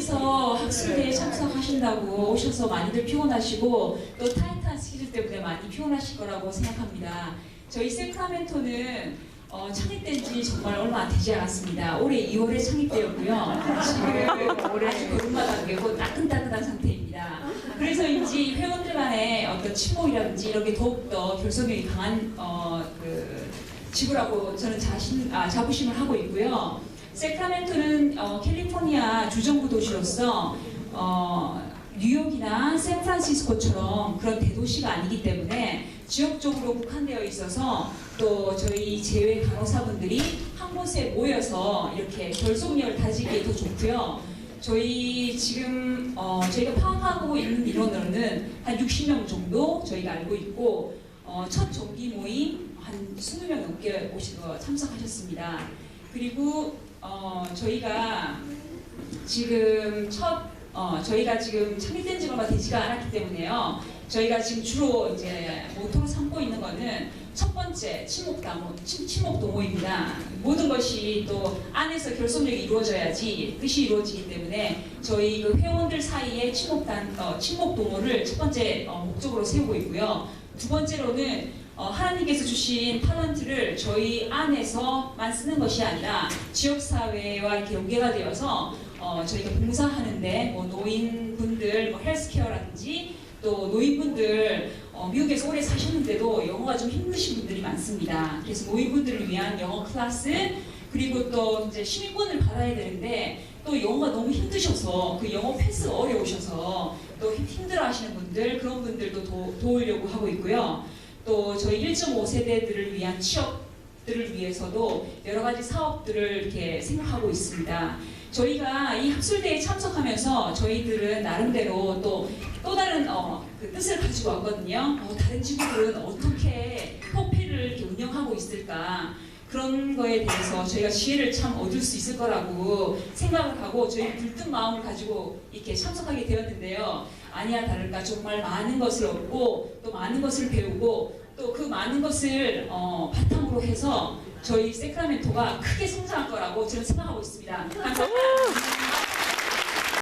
멀리서 학술대에 참석하신다고 오셔서 많이들 피곤하시고 또 타이트한 스케줄 때문에 많이 피곤하실 거라고 생각합니다. 저희 세크라멘토는 어, 창립된 지 정말 얼마 되지 않았습니다. 올해 2월에 창립되었고요. 지금 올해 아주 걸음마 단계고 따끈따끈한 상태입니다. 그래서인지 회원들 간의 어떤 친목이라든지 이런 게 더욱더 결속력이 강한 어, 그 지구라고 저는 자신, 아, 자부심을 하고 있고요. 세크라멘토는 어, 캘리포니아 주정부 도시로서 어, 뉴욕이나 샌프란시스코처럼 그런 대도시가 아니기 때문에 지역적으로 국한되어 있어서 또 저희 제외 간호사분들이 한 곳에 모여서 이렇게 결속력을 다지기에 더 좋고요. 저희 지금 어, 저희가 파악하고 있는 인원으로는 한 60명 정도 저희가 알고 있고 어, 첫 정기 모임 한 20명 넘게 오시고 참석하셨습니다. 그리고 어, 저희가 지금 첫 어, 저희가 지금 창립된 지 얼마 되지가 않았기 때문에요. 저희가 지금 주로 이제 모토로 삼고 있는 거는 첫 번째 친목 다모, 친, 친목 도모입니다. 모든 것이 또 안에서 결속력이 이루어져야지 뜻이 이루어지기 때문에 저희 그 회원들 사이에 친목 단, 어, 친목 도모를 첫 번째 어, 목적으로 세우고 있고요. 두 번째로는 어, 하나님께서 주신 탤런트를 저희 안에서만 쓰는 것이 아니라 지역사회와 이렇게 연계가 되어서 어, 저희가 봉사하는데 뭐 노인분들, 뭐 헬스케어라든지 또 노인분들 어, 미국에서 오래 사셨는데도 영어가 좀 힘드신 분들이 많습니다. 그래서 노인분들을 위한 영어 클래스 그리고 또 이제 시민권을 받아야 되는데 또 영어가 너무 힘드셔서 그 영어 패스가 어려우셔서 또 힘- 힘들어하시는 분들 그런 분들도 도, 도우려고 하고 있고요. 또 저희 1.5세대들을 위한 취업들을 위해서도 여러 가지 사업들을 이렇게 생각하고 있습니다. 저희가 이 학술대에 참석하면서 저희들은 나름대로 또 또 다른 어, 그 뜻을 가지고 왔거든요. 어, 다른 친구들은 어떻게 협회를 이렇게 운영하고 있을까? 그런 거에 대해서 저희가 지혜를 참 얻을 수 있을 거라고 생각을 하고 저희 불뜬 마음을 가지고 이렇게 참석하게 되었는데요. 아니야 다를까 정말 많은 것을 얻고 또 많은 것을 배우고 또 그 많은 것을 어, 바탕으로 해서 저희 세크라멘토가 크게 성장할 거라고 저는 생각하고 있습니다. 감사합니다.